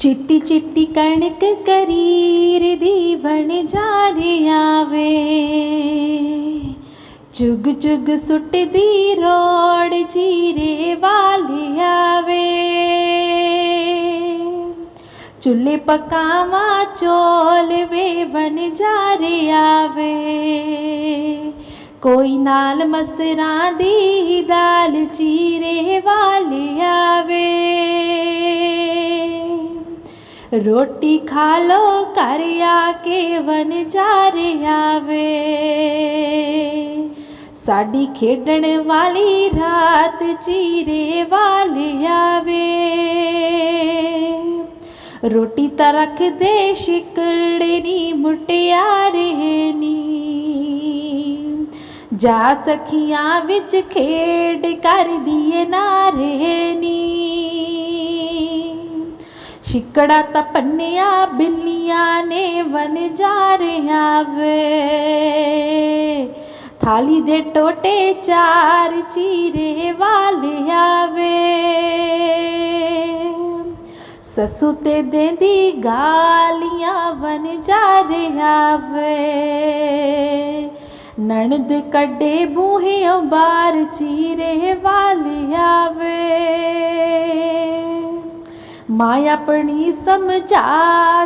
ਚਿੱਟੀ ਚਿੱਟੀ ਕਣਕ ਕਰੀਰ ਦੀ ਬਣ ਜਾਰੇ ਆਵੇ। ਚੁਗ ਚੁਗ ਸੁੱਟਦੀ ਰੋੜ ਜੀਰੇ ਵਾਲੀ ਆਵੇ। ਚੁੱਲ੍ਹੇ ਪਕਾਵਾਂ, ਚੋਲ ਵੇ ਬਣ ਜਾਰੇ ਆਵੇ। ਕੋਈ ਨਾਲ ਮਸਰਾਂ ਦੀ ਦਾਲ ਜੀਰੇ ਵਾਲੀ ਆਵੇ ਰੋਟੀ ਖਾ ਲੋ ਘਰ ਆ ਕੇ ਵਨ ਜਾਰੇ ਆਵੇ ਸਾਡੀ ਖੇਡਣ ਵਾਲੀ ਰਾਤ ਚੀਰੇ ਵਾਲੀ ਆਵੇ ਰੋਟੀ ਤਾਂ ਰੱਖਦੇ ਸ਼ਿਕੜੇ ਨੀ ਮੁਟਿਆਰੇ ਨੀ ਜਾ ਸਖੀਆਂ ਵਿੱਚ ਖੇਡ ਕਰਦੀ ਏ ਨਾਰੇ ਨੀ ਸ਼ਿਕੜਾ ਤਾਂ ਪੰਨਿਆ, ਬਿੱਲੀਆਂ ਨੇ ਵਨ ਜਾਰਿਆ ਵੇ ਥਾਲੀ ਦੇ ਟੋਟੇ ਚਾਰ ਚੀਰੇ ਵਾਲੇ ਆਵੇ। ਸਸੂ ਤੇ ਦੇਂਦੀ ਗਾਲੀਆਂ ਵਨ ਜਾਰਿਆ ਵੇ ਨਣਦ ਕੱਢੇ ਬੂਹੇ ਬਾਰ ਚੀਰੇ ਵਾਲੇ ਆਵੇ। ਮਾਂ ਆਪਣੀ ਸਮਝਾ,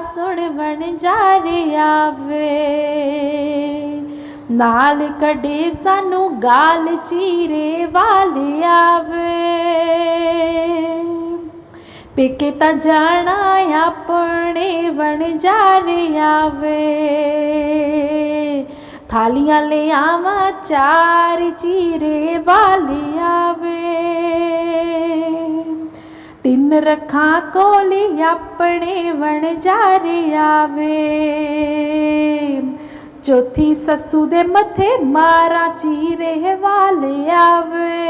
ਸੁਣ ਬਣ ਜਾਰੇ ਆਵੇ ਨਾਲ ਕੱਢੇ ਸਾਨੂੰ ਗਾਲ ਚੀਰੇ ਵਾਲੇ ਆਵੇ। ਪੇਕੇ ਤਾਂ ਜਾਣਾ ਆਪਣੇ ਬਣ ਜਾਰੇ ਆਵੇ ਥਾਲੀਆਂ ਲੈ ਆਵਾਂ, ਚਾਰ ਚੀਰੇ ਵਾਲੇ ਆਵੇ। ਰੱਖਾਂ ਕੋਲੀ ਆਪਣੇ ਵਣ ਜਾਰੇ ਆਵੇ। ਚੌਥੀ ਸੱਸੂ ਦੇ ਮੱਥੇ ਮਾਰਾਂ ਚੀਰੇ ਵਾਲੇ ਆਵੇ।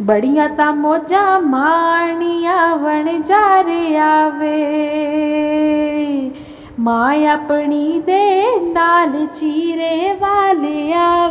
ਬੜੀਆਂ ਤਾਂ ਮੋਜਾਂ ਮਾਣੀਆਂ ਵਣ ਜਾਰੇ ਆਵੇ। ਮਾਂ ਆਪਣੀ ਦੇ ਨਾਲ ਚੀਰੇ ਵਾਲੇ ਆਵੇ